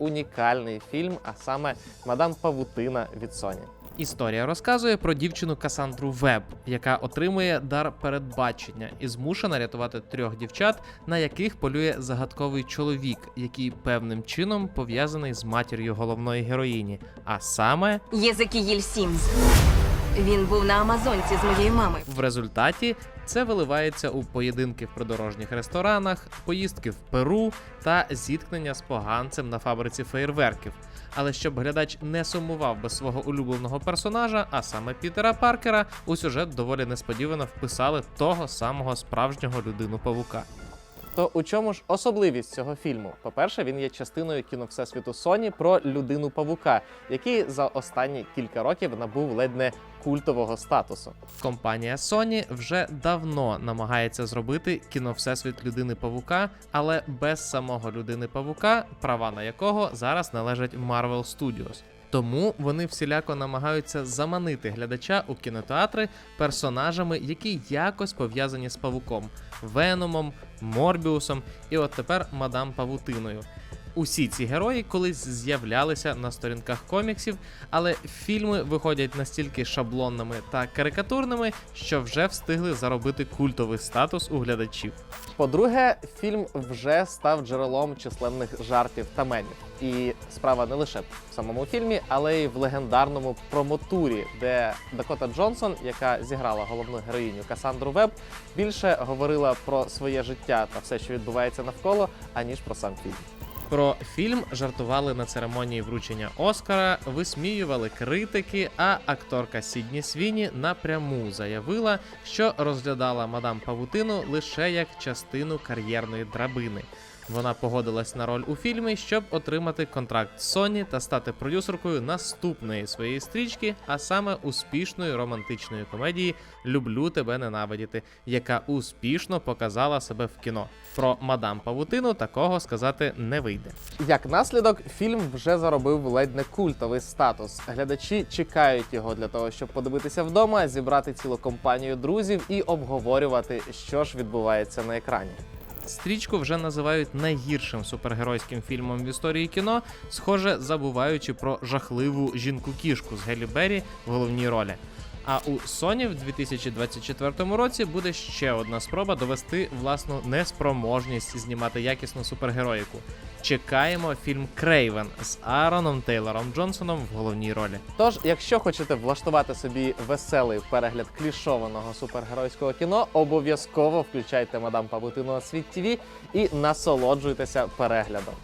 унікальний фільм, а саме Мадам Павутина від Соні. Історія розказує про дівчину Касандру Веб, яка отримує дар передбачення і змушена рятувати трьох дівчат, на яких полює загадковий чоловік, який певним чином пов'язаний з матір'ю головної героїні, а саме Єзекіїль Сімс. Він був на Амазонці з моєю мамою. В результаті це виливається у поєдинки в придорожніх ресторанах, поїздки в Перу та зіткнення з поганцем на фабриці феєрверків. Але щоб глядач не сумував без свого улюбленого персонажа, а саме Пітера Паркера, у сюжет доволі несподівано вписали того самого справжнього людину павука. То у чому ж особливість цього фільму? По-перше, він є частиною кіно Всесвіту Sony про людину павука, який за останні кілька років набув ледь не культового статусу. Компанія Sony вже давно намагається зробити кіно Всесвіт людини павука, але без самого людини павука, права на якого зараз належать Marvel Studios. Тому вони всіляко намагаються заманити глядача у кінотеатри персонажами, які якось пов'язані з павуком, Веномом, Морбіусом і от тепер мадам Павутиною. Усі ці герої колись з'являлися на сторінках коміксів, але фільми виходять настільки шаблонними та карикатурними, що вже встигли заробити культовий статус у глядачів. По-друге, фільм вже став джерелом численних жартів та мемів. І справа не лише в самому фільмі, але й в легендарному промотурі, де Дакота Джонсон, яка зіграла головну героїню Касандру Веб, більше говорила про своє життя та все, що відбувається навколо, аніж про сам фільм. Про фільм жартували на церемонії вручення Оскара, висміювали критики, а акторка Сідні Свіні напряму заявила, що розглядала мадам Павутину лише як частину кар'єрної драбини. Вона погодилась на роль у фільмі, щоб отримати контракт з Sony та стати продюсеркою наступної своєї стрічки, а саме успішної романтичної комедії Люблю тебе ненавидіти, яка успішно показала себе в кіно. Про мадам Павутину такого сказати не вийде. Як наслідок, фільм вже заробив ледь не культовий статус. Глядачі чекають його для того, щоб подивитися вдома, зібрати цілу компанію друзів і обговорювати, що ж відбувається на екрані. Стрічку вже називають найгіршим супергеройським фільмом в історії кіно, схоже, забуваючи про жахливу жінку-кішку з Гелі Беррі в головній ролі. А у Sony в 2024 році буде ще одна спроба довести власну неспроможність знімати якісну супергероїку. Чекаємо фільм Крейвен з Аароном Тейлором Джонсоном в головній ролі. Тож, якщо хочете влаштувати собі веселий перегляд клішованого супергеройського кіно, обов'язково включайте мадам Павутину на світ ТВ і насолоджуйтеся переглядом.